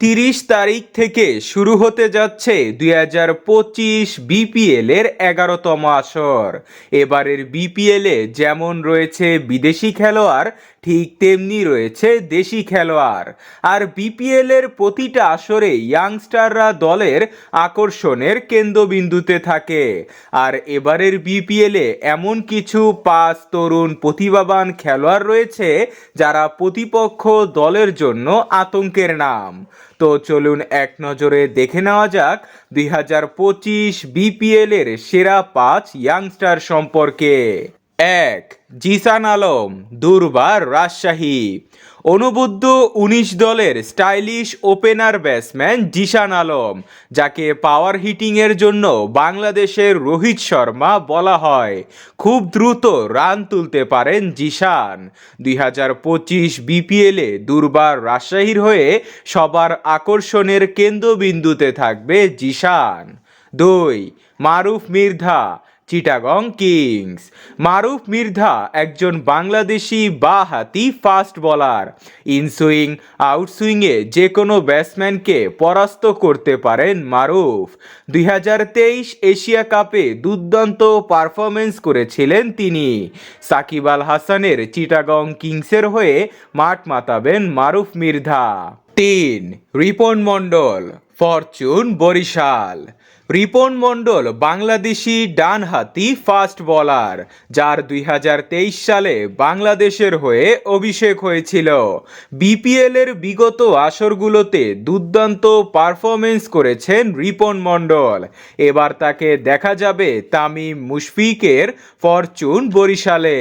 তিরিশ তারিখ থেকে শুরু হতে যাচ্ছে দুই হাজার পঁচিশ বিপিএল এর এগারোতম আসর। এবারের বিপিএল যেমন রয়েছে বিদেশি খেলোয়াড়, ঠিক তেমনি রয়েছে দেশি খেলোয়াড়। আর বিপিএল এর প্রতিটা আসরে ইয়াংস্টাররা দলের আকর্ষণের কেন্দ্রবিন্দুতে থাকে। আর এবারের বিপিএল এমন কিছু পাঁচ তরুণ প্রতিভাবান খেলোয়াড় রয়েছে যারা প্রতিপক্ষ দলের জন্য আতঙ্কের নাম। তো চলুন এক নজরে দেখে নেওয়া যাক দুই হাজার পঁচিশ বিপিএলের সেরা পাঁচ ইয়াংস্টার সম্পর্কে। এক, জিসান আলম, দুর্বার রাজশাহী। অনুবুদ্ধ উনিশ দলের stylish opener batsman Zishan Alam, যাকে পাওয়ার হিটিংয়ের জন্য বাংলাদেশের রোহিত শর্মা বলা হয়। খুব দ্রুত রান তুলতে পারেন জিশান দুই হাজার পঁচিশ বিপিএলে দুর্বার রাজশাহীর হয়ে সবার আকর্ষণের কেন্দ্রবিন্দুতে থাকবে জিসান। দুই, মারুফ মির্ধা চিটাগং কিংস। মারুফ মির্ধা একজন বাংলাদেশি বা হাতি ফাস্ট বলার। ইনসুইং আউটসুইংয়ে যে কোনো ব্যাটসম্যানকে পরাস্ত করতে পারেন মারুফ। দুই হাজার তেইশ এশিয়া কাপে দুর্দান্ত পারফরমেন্স করেছিলেন তিনি। সাকিব আল হাসানের চিটাগং কিংসের হয়ে মাঠ মাতাবেন মারুফ মির্ধা। তিন, রিপন মণ্ডল, ফরচুন বরিশাল। রিপন মণ্ডল বাংলাদেশি ডানহাতি ফাস্ট বলার, যার দুই হাজার তেইশ সালে বাংলাদেশের হয়ে অভিষেক হয়েছিল। বিপিএল এর বিগত আসরগুলোতে দুর্দান্ত পারফরমেন্স করেছেন রিপন মণ্ডল। এবার তাকে দেখা যাবে তামিম মুশফিকের ফরচুন বরিশালে।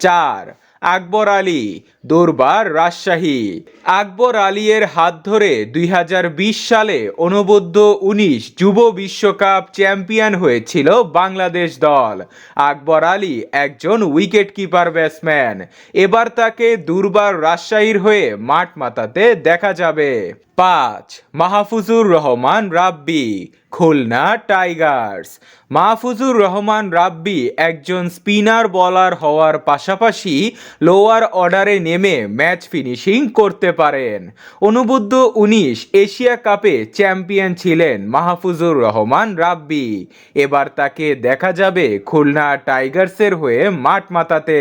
চার আকবর আলী, দরবার রাজশাহী। আকবর আলীর হাত ধরে দুই হাজার বিশ সালে অনবদ্য উনিশ যুব বিশ্বকাপ চ্যাম্পিয়ন হয়েছিল বাংলাদেশ দল। আকবর আলী একজন উইকেট কিপার ব্যাটসম্যান। এবার তাকে দুর্বার রাজশাহীর হয়ে মাঠ মাতাতে দেখা যাবে। পাঁচ, মাহফুজুর রহমান রাব্বি, খুলনা টাইগার্স। মাহফুজুর রহমান রাব্বি একজন স্পিনার, বলার হওয়ার পাশাপাশি লোয়ার অর্ডারে নেমে ম্যাচ ফিনিশিং করতে পারেন। অনুবুদ্ধ উনিশ এশিয়া কাপে চ্যাম্পিয়ন ছিলেন মাহফুজুর রহমান রাব্বি। এবার তাকে দেখা যাবে খুলনা টাইগার্সের হয়ে মাঠ মাতাতে